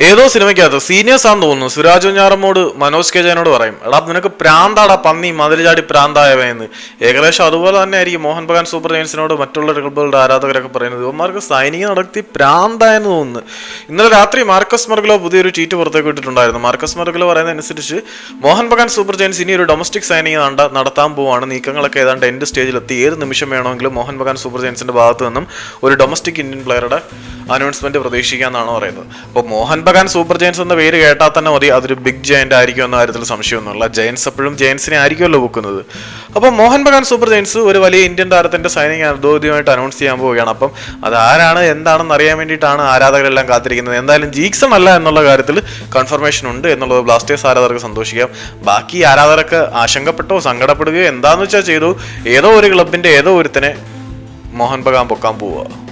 ഏതോ സിനിമയ്ക്കകത്ത് സീനിയേഴ്സ് ആണെന്ന് തോന്നുന്നു. സുരാജ് കുഞ്ഞാറമ്മോട് മനോജ് കെ ജയനോട് പറയും. എടാ നിനക്ക് പ്രാന്താടാ പന്നി മതിൽ ചാടി പ്രാന്തായവയെന്ന്. ഏകദേശം അതുപോലെ തന്നെ ആയിരിക്കും മോഹൻ ബഗാൻ സൂപ്പർ ജയൻസിനോട് മറ്റുള്ള ക്ലബുകളുടെ ആരാധകരൊക്കെ പറയുന്നത്. ഇവന്മാർക്ക് സൈനിക നടത്തി പ്രാന്തായെന്ന് തോന്നുന്നു. ഇന്നലെ രാത്രി മാർക്കസ് മർഗലോ പുതിയൊരു ട്വീറ്റ് പുറത്തേക്ക് വിട്ടിട്ടുണ്ടായിരുന്നു മാർക്കസ് മർഗലോ പറയുന്നത് അനുസരിച്ച് മോഹൻ ബഗാൻ സൂപ്പർ ജയൻസ് ഇനി ഒരു ഡൊമസ്റ്റിക് സൈനിക നട- നടത്താൻ പോവാണ്. നീക്കങ്ങളൊക്കെ ഏതാണ്ട് എൻഡ് സ്റ്റേജിലെത്തി ഏത് നിമിഷം വേണമെങ്കിലും മോഹൻ ബഗാൻ സൂപ്പർ ജയൻസിന്റെ ഭാഗത്തു നിന്നും ഒരു ഡൊമസ്റ്റിക് ഇന്ത്യൻ പ്ലെയറുടെ അനൗൺസ്മെന്റ് പ്രതീക്ഷിക്കാന്നാണ് പറയുന്നത്. അപ്പോൾ മോഹൻ ബഗാൻ സൂപ്പർ ജയൻസ് എന്ന പേര് കേട്ടാൽ തന്നെ മതി അതൊരു ബിഗ് ജയന്റ് ആയിരിക്കും എന്ന കാര്യത്തിൽ സംശയമൊന്നുമില്ല. ജയൻസ് എപ്പോഴും ജയൻസിനെ ആയിരിക്കുമല്ലോ ബുക്കുന്നത് അപ്പോൾ മോഹൻ ബഗാൻ സൂപ്പർ ജയൻസ് ഒരു വലിയ ഇന്ത്യൻ താരത്തിന്റെ സൈനിങ് ഔദ്യോഗികമായിട്ട് അനൗൺസ് ചെയ്യാൻ പോവുകയാണ്. അപ്പം അത് ആരാണ് എന്താണെന്ന് അറിയാൻ വേണ്ടിയിട്ടാണ് ആരാധകരെല്ലാം കാത്തിരിക്കുന്നത്. എന്തായാലും ജീക്സൺ അല്ല എന്നുള്ള കാര്യത്തിൽ കൺഫർമേഷൻ ഉണ്ട് എന്നുള്ളത് ബ്ലാസ്റ്റേഴ്സ് ആരാധകർക്ക് സന്തോഷിക്കാം. ബാക്കി ആരാധകർക്ക് ആശങ്കപ്പെട്ടോ സങ്കടപ്പെടുകയോ എന്താണെന്ന് വെച്ചാൽ ചെയ്തു ഏതോ ഒരു ക്ലബിന്റെ ഏതോ ഒരുത്തനെ മോഹൻ ബഗാൻ പൊക്കാൻ പോവുക.